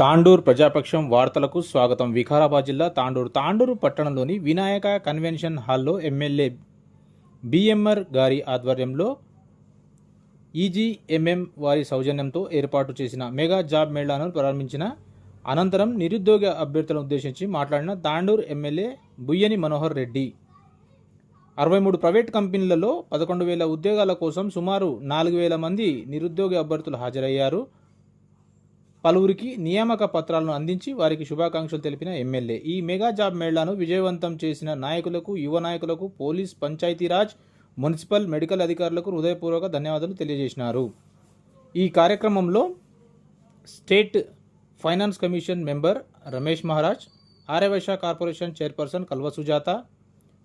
తాండూర్ ప్రజాపక్షం వార్తలకు స్వాగతం. వికారాబాద్ జిల్లా తాండూరు తాండూరు పట్టణంలోని వినాయక కన్వెన్షన్ హాల్లో ఎమ్మెల్యే బిఎంఆర్ గారి ఆధ్వర్యంలో ఈజీఎంఎం వారి సౌజన్యంతో ఏర్పాటు చేసిన మెగా జాబ్ మేళాను ప్రారంభించిన అనంతరం నిరుద్యోగ అభ్యర్థులను ఉద్దేశించి మాట్లాడిన తాండూర్ ఎమ్మెల్యే బుయ్యని మనోహర్ రెడ్డి. అరవై మూడు ప్రైవేట్ కంపెనీలలో పదకొండు వేల ఉద్యోగాల కోసం సుమారు నాలుగు వేల మంది నిరుద్యోగ అభ్యర్థులు హాజరయ్యారు. పలువురికి నియామక పత్రాలను అందించి వారికి శుభాకాంక్షలు తెలిపిన ఎమ్మెల్యే. ఈ మెగా జాబ్ మేళాను విజయవంతం చేసిన నాయకులకు యువ నాయకులకు పోలీస్ పంచాయతీరాజ్ మున్సిపల్ మెడికల్ అధికారులకు హృదయపూర్వక ధన్యవాదాలు తెలియజేసినారు. ఈ కార్యక్రమంలో state finance commission member Ramesh Maharaj Aryavaishya corporation chairperson Kalva Sujatha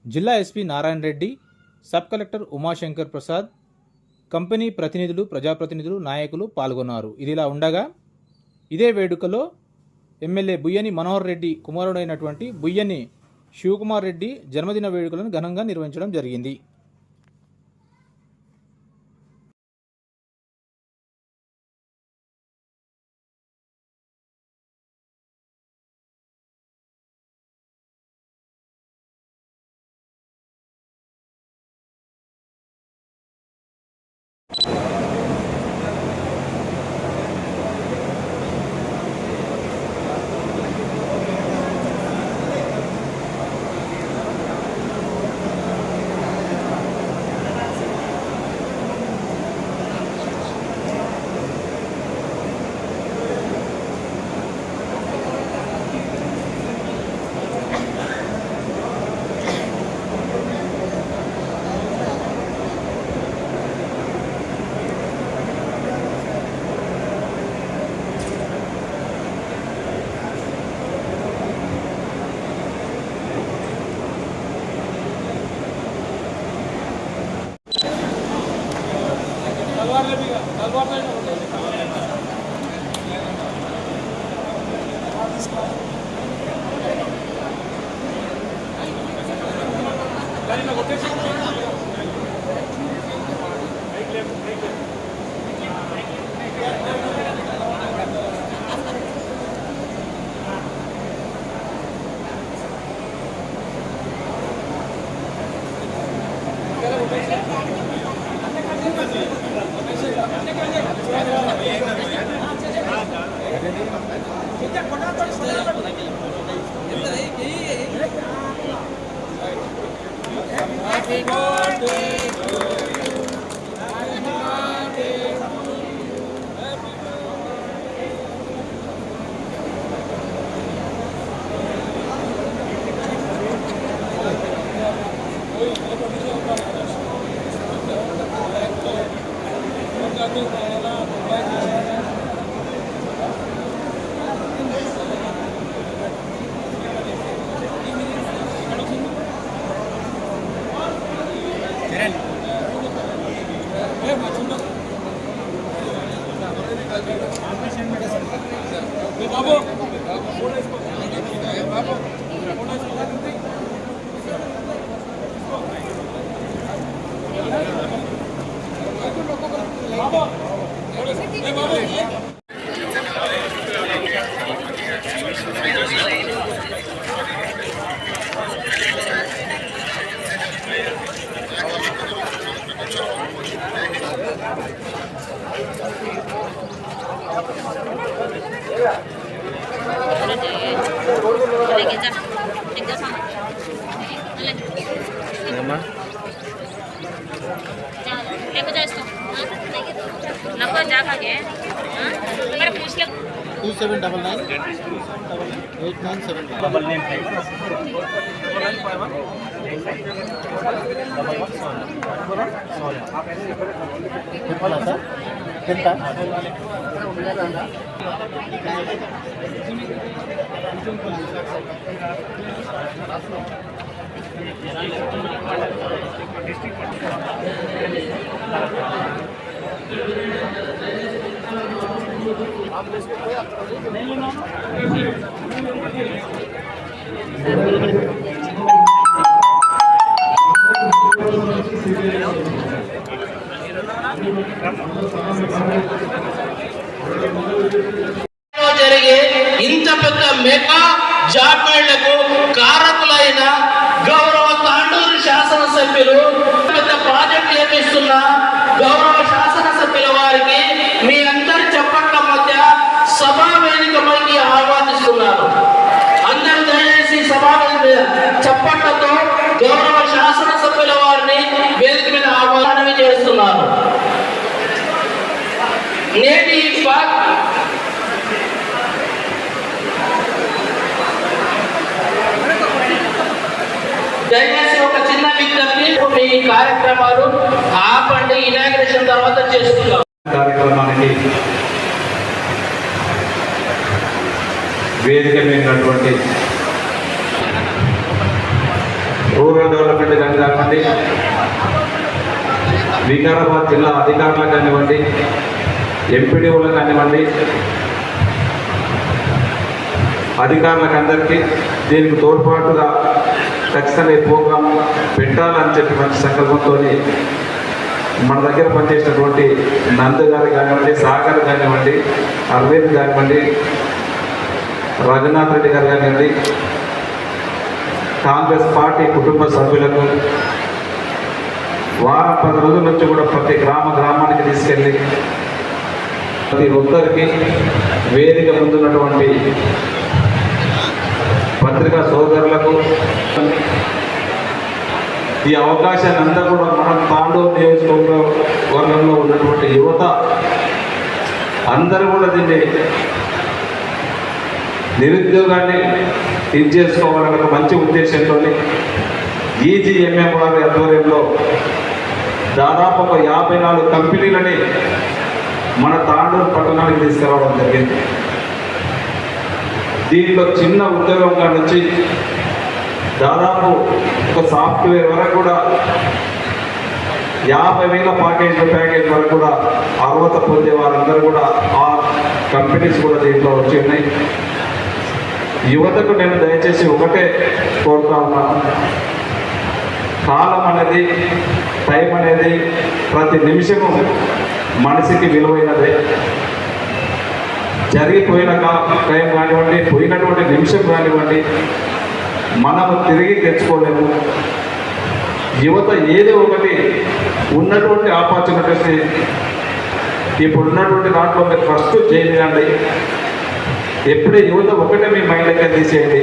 జిల్లా SP Narayana Reddy sub collector Umashankar Prasad company ప్రతినిధులు ప్రజాప్రతినిధులు నాయకులు పాల్గొన్నారు. ఇదిలా ఉండగా ఇదే వేడుకలో ఎమ్మెల్యే బుయ్యని మనోహర్ రెడ్డి కుమారుడైనటువంటి బుయ్యని శివకుమార్ రెడ్డి జన్మదిన వేడుకలను ఘనంగా నిర్వహించడం జరిగింది. Gracias. नको जागा गे पर पूछ ले two seven double nine eight nine seven double nine five double one सोलह सोलह 된다? దయచేసి ఒక చిన్న విజ్ఞప్తి. మీ కార్యక్రమాలు ఆపండి. ఇనాగ్రేషన్ తర్వాత చేసుకుందాం. కార్యక్రమానికి వేదికమైనటువంటి రూరల్ డెవలప్మెంట్ కానీ కానివ్వండి వికారాబాద్ జిల్లా అధికారులకు కానివ్వండి ఎంపీడీఓలకు కానివ్వండి అధికారులకు అందరికీ దీనికి తోడ్పాటుగా ఖచ్చితంగా ఈ ప్రోగ్రాం పెట్టాలని చెప్పి మంచి సంకల్పంతో మన దగ్గర పనిచేసినటువంటి నంద గారు కానివ్వండి సాగర్ కానివ్వండి అరవింద్ కానివ్వండి రఘునాథ్ రెడ్డి గారు కానివ్వండి కాంగ్రెస్ పార్టీ కుటుంబ సభ్యులకు వారం పది రోజుల నుంచి కూడా ప్రతి గ్రామ గ్రామానికి తీసుకెళ్ళి ప్రతి ఒక్కరికి వేదిక ముందున్నటువంటి పత్రికా సోదరులకు ఈ అవకాశాన్ని అంతా కూడా మన తాండూరు నియోజకవర్గ వర్గంలో ఉన్నటువంటి యువత అందరూ కూడా దీన్ని నిరుద్యోగాన్ని ఇది చేసుకోవాలనే ఒక మంచి ఉద్దేశంతో ఈజీఎంఎం వారి ఆధ్వర్యంలో దాదాపు ఒక యాభై నాలుగు కంపెనీలని మన తాండూరు పట్టణానికి తీసుకురావడం జరిగింది. దీంట్లో చిన్న ఉద్యోగంగా నుంచి దాదాపు ఒక సాఫ్ట్వేర్ వరకు కూడా యాభై వేల ప్యాకేజ్ ప్యాకేజ్ వరకు కూడా అర్హత పొందే వారందరూ కూడా ఆ కంపెనీస్ కూడా దీంట్లో వచ్చి ఉన్నాయి. యువతకు నేను దయచేసి ఒకటే కోరుతా ఉన్నాను కాలం అనేది టైం అనేది ప్రతి నిమిషము మనిషికి విలువైనదే. జరిగిపోయిన టైం కానివ్వండి పోయినటువంటి నిమిషం కానివ్వండి మనము తిరిగి తెచ్చుకోలేము. యువత ఏదో ఒకటి ఉన్నటువంటి ఆపర్చునిటీస్ని ఇప్పుడు ఉన్నటువంటి దాంట్లో మీరు ఫస్ట్ చేయండి. ఎప్పుడే యువత ఒకటే మీ మైండ్ లెక్క తీసేయండి.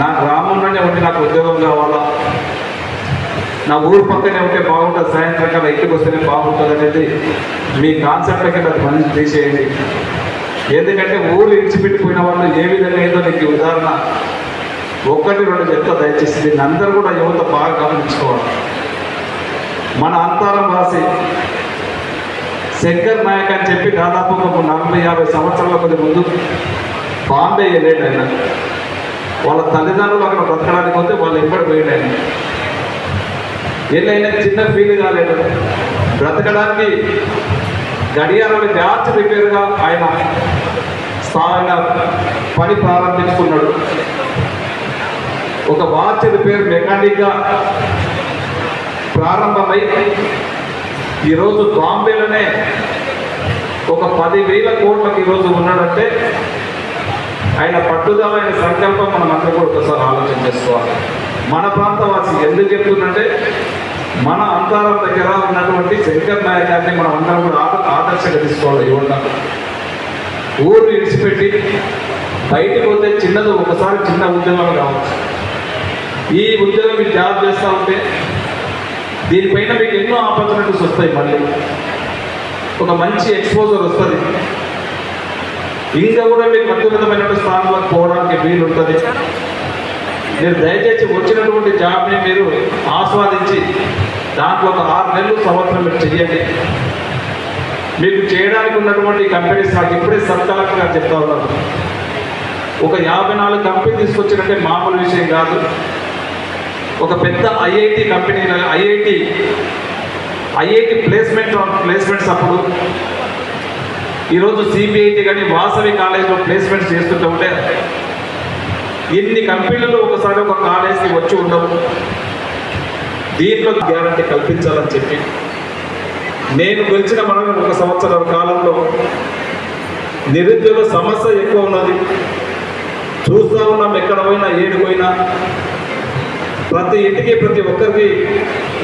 నా గ్రామంలోనే ఉంటే నాకు ఉద్యోగం కావాలా? నా ఊరు పక్కనే ఉంటే బాగుంటుంది సాయంత్రం కల్లా ఇంటికి వస్తేనే బాగుంటుంది అనేది మీ కాన్సెప్ట్ కింద అది మంచి తీసేయండి. ఎందుకంటే ఊరు ఇడిచిపెట్టిపోయిన వాళ్ళు ఏ విధంగా ఏదో నీకు ఉదాహరణ. ఒక్కటి రెండు చెప్తా దయచేసి దీన్ని అందరూ కూడా యువత బాగా గమనించుకోవాలి. మన అంతరం రాసి శంకర్ నాయక్ అని చెప్పి దాదాపు ఒక నలభై యాభై సంవత్సరాల కొద్ది ముందు బాంబే వెళ్ళాడు ఆయన. వాళ్ళ తల్లిదండ్రులు అక్కడ బ్రతకడానికి పోతే వాళ్ళు ఎప్పుడు పోయాడు ఆయన? వెళ్ళైనా చిన్న ఫీల్ కాలేదు. బ్రతకడానికి గడియారాలు బ్యాచ్ రిపేర్గా ఆయన ఆయన పని ప్రారంభించుకున్నాడు. ఒక వాచ్ రిపేర్ మెకానిక్గా ప్రారంభమై ఈరోజు బాంబేలోనే ఒక పదివేల కోట్లకు ఈరోజు ఉన్నాడంటే ఆయన పట్టుదల ఆయన సంకల్పం మనం అందరూ కూడా ఒకసారి ఆలోచన చేసుకోవాలి. మన ప్రాంతవాసి ఎందుకు చెప్తుందంటే మన అంతరం దగ్గర ఉన్నటువంటి శంకర్ నాయక్ మనం అందరం కూడా ఆదర్శంగా తీసుకోవాలి యువత ఊరు విడిచిపెట్టి బయటకు పోతే చిన్నది ఒకసారి చిన్న ఉద్యోగం కావచ్చు. ఈ ఉద్యోగం మీరు జాబ్ చేస్తూ ఉంటే దీనిపైన మీకు ఎన్నో ఆపర్చునిటీస్ వస్తాయి మళ్ళీ. ఒక మంచి ఎక్స్పోజర్ వస్తుంది. ఇంకా కూడా మీకు అత్యున్నతమైన స్థానంలోకి పోవడానికి వీలు ఉంటుంది. మీరు దయచేసి వచ్చినటువంటి జాబ్ని మీరు ఆస్వాదించి దాంట్లో ఒక ఆరు నెలలు సంవత్సరం మీరు చెయ్యండి. మీకు చేయడానికి ఉన్నటువంటి కంపెనీస్ నాకు ఇప్పుడే సబ్ చెప్తా ఉన్నారు ఒక యాభై నాలుగు కంపెనీ తీసుకొచ్చినట్టే మామూలు విషయం కాదు. ఒక పెద్ద IIT company IIT IIT placement placements అప్పుడు ఈరోజు సిబిఐటి కానీ వాసవి కాలేజ్లో ప్లేస్మెంట్స్ చేస్తుంటే ఉంటే ఇన్ని కంపెనీలు ఒకసారి ఒక కాలేజ్కి వచ్చి ఉండవు. దీంట్లో గ్యారంటీ కల్పించాలని చెప్పి నేను గెలిచిన మనం ఒక సంవత్సరం కాలంలో. నిరుద్యోగ సమస్య ఎక్కువ ఉన్నది. చూస్తూ ఉన్నాం ఎక్కడ పోయినా ఏడు పోయినా. ప్రతి ఇంటికి ప్రతి ఒక్కరికి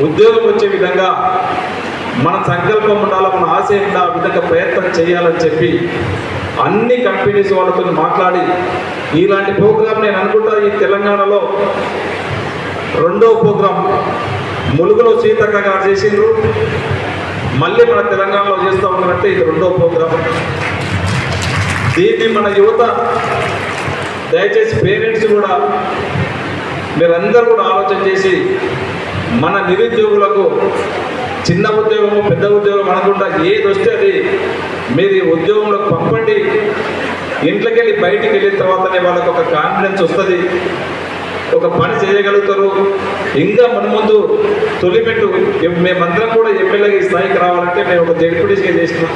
ఉద్యోగం వచ్చే విధంగా మన సంకల్పం ఉండాలి మన ఆశ ఉండాలి ఆ విధంగా ప్రయత్నం చేయాలని చెప్పి అన్ని కంపెనీస్ వాళ్ళతో మాట్లాడి ఇలాంటి ప్రోగ్రామ్ నేను అనుకుంటా ఈ తెలంగాణలో రెండో ప్రోగ్రాం ములుగులో సీతక్క గారు చేసిండ్రు. మళ్ళీ మన తెలంగాణలో చేస్తూ ఉన్నట్టే ఇది రెండో ప్రోగ్రాం. దీన్ని మన యువత దయచేసి పేరెంట్స్ కూడా మీరందరూ కూడా ఆలోచన చేసి మన నిరుద్యోగులకు చిన్న ఉద్యోగము పెద్ద ఉద్యోగం అనకుండా ఏది వస్తే అది మీరు ఉద్యోగంలోకి పంపండి. ఇంట్లోకి వెళ్ళి బయటికి వెళ్ళిన తర్వాతనే వాళ్ళకి ఒక కాన్ఫిడెన్స్ వస్తుంది. ఒక పని చేయగలుగుతారు. ఇంకా మన ముందు తొలిపెట్టు. మేమందరం కూడా ఎమ్మెల్యేగా ఈ స్థాయికి రావాలంటే మేము ఒక జడ్పీటీసీగా చేసినాం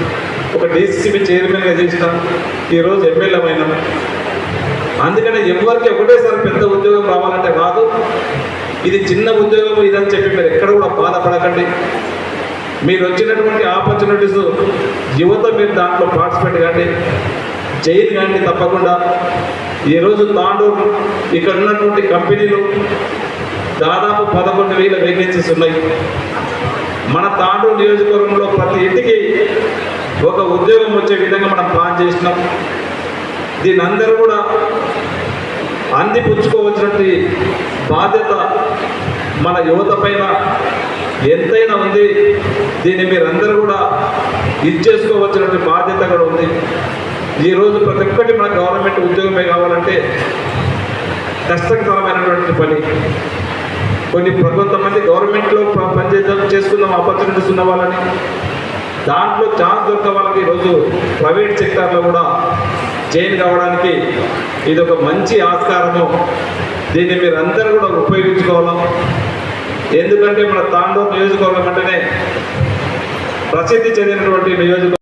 ఒక డీసీసీబీ చైర్మన్గా చేసినాం ఈరోజు ఎమ్మెల్యే అందుకనే అందుకని ఎవరికి ఒకటేసారి పెద్ద ఉద్యోగం రావాలంటే రాదు ఇది చిన్న ఉద్యోగం ఇదని చెప్పి మీరు ఎక్కడ కూడా బాధపడకండి. మీరు వచ్చినటువంటి ఆపర్చునిటీస్ యువత మీరు దాంట్లో పార్టిసిపేట్ కానీ జైలు కానీ తప్పకుండా. ఈరోజు తాండూరు ఇక్కడ ఉన్నటువంటి కంపెనీలు దాదాపు పదకొండు వేల వేకెన్సీస్ ఉన్నాయి. మన తాండూరు నియోజకవర్గంలో ప్రతి ఇంటికి ఒక ఉద్యోగం వచ్చే విధంగా మనం ప్లాన్ చేసినాం. దీని అందరూ కూడా అందిపుచ్చుకోవచ్చినటువంటి బాధ్యత మన యువత పైన ఎంతైనా ఉంది. దీన్ని మీరందరూ కూడా ఇచ్చేసుకోవచ్చినటువంటి బాధ్యత కూడా ఉంది. ఈరోజు ప్రతి ఒక్కటి మన గవర్నమెంట్ ఉద్యోగమే కావాలంటే కష్టకరమైనటువంటి పని. కొన్ని కొంతమంది గవర్నమెంట్లో పనిచేద్దాం చేసుకుందాం ఆపర్చునిటీస్ ఉన్న వాళ్ళని దాంట్లో ఛాన్స్ దొరికే వాళ్ళకి ఈరోజు ప్రైవేట్ సెక్టార్లో కూడా జైన్ కావడానికి ఇది ఒక మంచి ఆస్కారము. దీన్ని మీరు అందరూ కూడా ఉపయోగించుకోవాలి? ఎందుకంటే మన తాండూరు నియోజకవర్గం అంటేనే ప్రసిద్ధి చెందినటువంటి నియోజకవర్గం